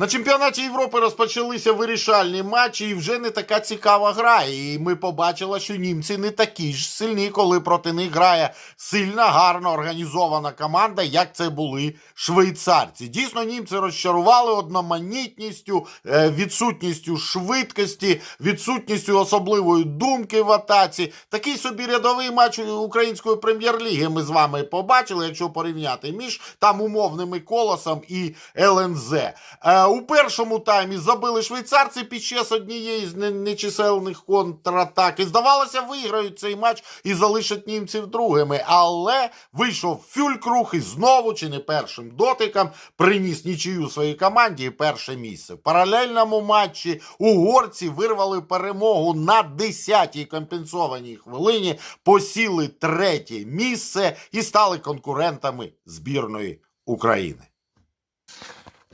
На чемпіонаті Європи розпочалися вирішальні матчі, і вже не така цікава гра. І ми побачили, що німці не такі ж сильні, коли проти них грає сильна, гарно організована команда, як це були швейцарці. Дійсно, німці розчарували одноманітністю, е, відсутністю швидкості, відсутністю особливої думки в атаці. Такий собі рядовий матч української прем'єр-ліги ми з вами побачили, якщо порівняти між там умовними колосом і ЛНЗ. У першому таймі забили швейцарці під час однієї з нечисельних контратак. І здавалося, виграють цей матч і залишать німців другими. Але вийшов фюлькруг і знову, чи не першим дотиком, приніс нічию своїй команді і перше місце. В паралельному матчі угорці вирвали перемогу на 10-й компенсованій хвилині, посіли третє місце і стали конкурентами збірної України.